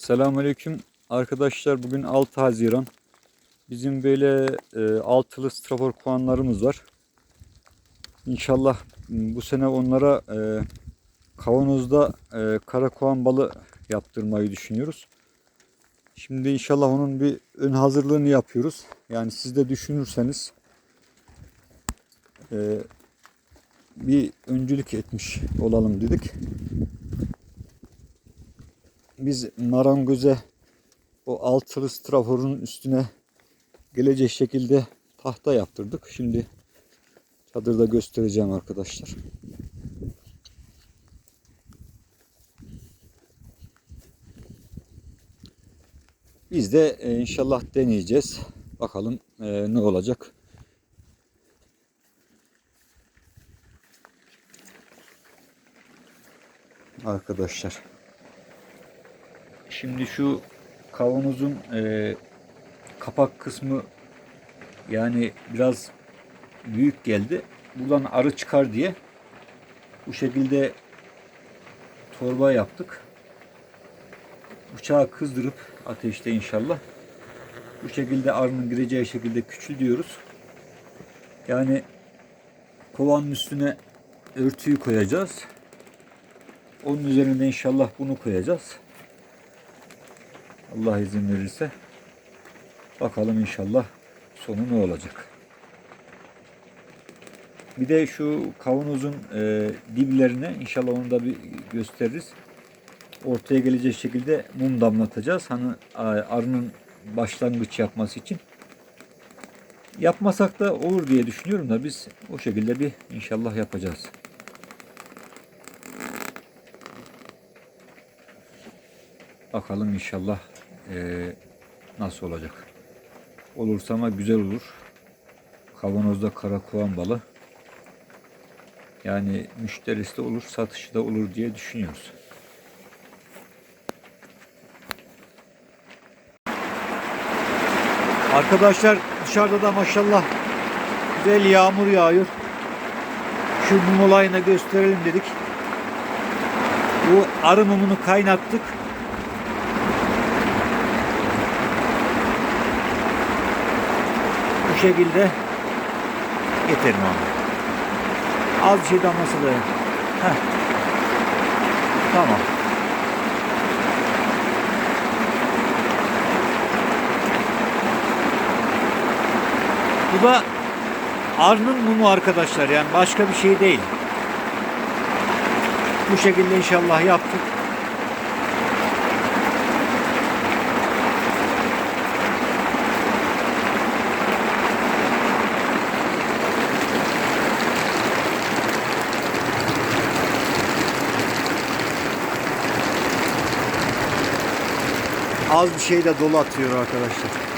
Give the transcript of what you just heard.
Selamünaleyküm arkadaşlar. Bugün 6 Haziran. Bizim böyle e, altılı strafor kovanlarımız var. İnşallah bu sene onlara e, kavanozda e, kara kovan balı yaptırmayı düşünüyoruz. Şimdi inşallah onun bir ön hazırlığını yapıyoruz. Yani siz de düşünürseniz e, bir öncülük etmiş olalım dedik biz marangoze o altılı straforun üstüne gelecek şekilde tahta yaptırdık. Şimdi çadırda göstereceğim arkadaşlar. Biz de e, inşallah deneyeceğiz. Bakalım e, ne olacak. Arkadaşlar. Şimdi şu kavanozun e, kapak kısmı yani biraz büyük geldi. Buradan arı çıkar diye bu şekilde torba yaptık. Bıçağı kızdırıp ateşte inşallah bu şekilde arının gireceği şekilde küçültüyoruz. Yani kovanın üstüne örtüyü koyacağız. Onun üzerine inşallah bunu koyacağız. Allah izin verirse. Bakalım inşallah sonu ne olacak. Bir de şu kavanozun e, diblerine inşallah onu da bir gösteririz. Ortaya gelecek şekilde mum damlatacağız. Hani arının başlangıç yapması için. Yapmasak da olur diye düşünüyorum da biz o şekilde bir inşallah yapacağız. Bakalım inşallah eee, nasıl olacak. Olursa ama güzel olur. Kavanozda karakoğan balı. Yani müşterisi de olur, satışı da olur diye düşünüyoruz. Arkadaşlar dışarıda da maşallah güzel yağmur yağıyor. Şu mum olayını gösterelim dedik. Bu arı mumunu kaynattık. Şekilde getirin onu. Az bir şey damlası da. Heh. Tamam. Bu da arının mumu arkadaşlar yani başka bir şey değil. Bu şekilde inşallah yaptık. Az bir şey de dolu atıyor arkadaşlar.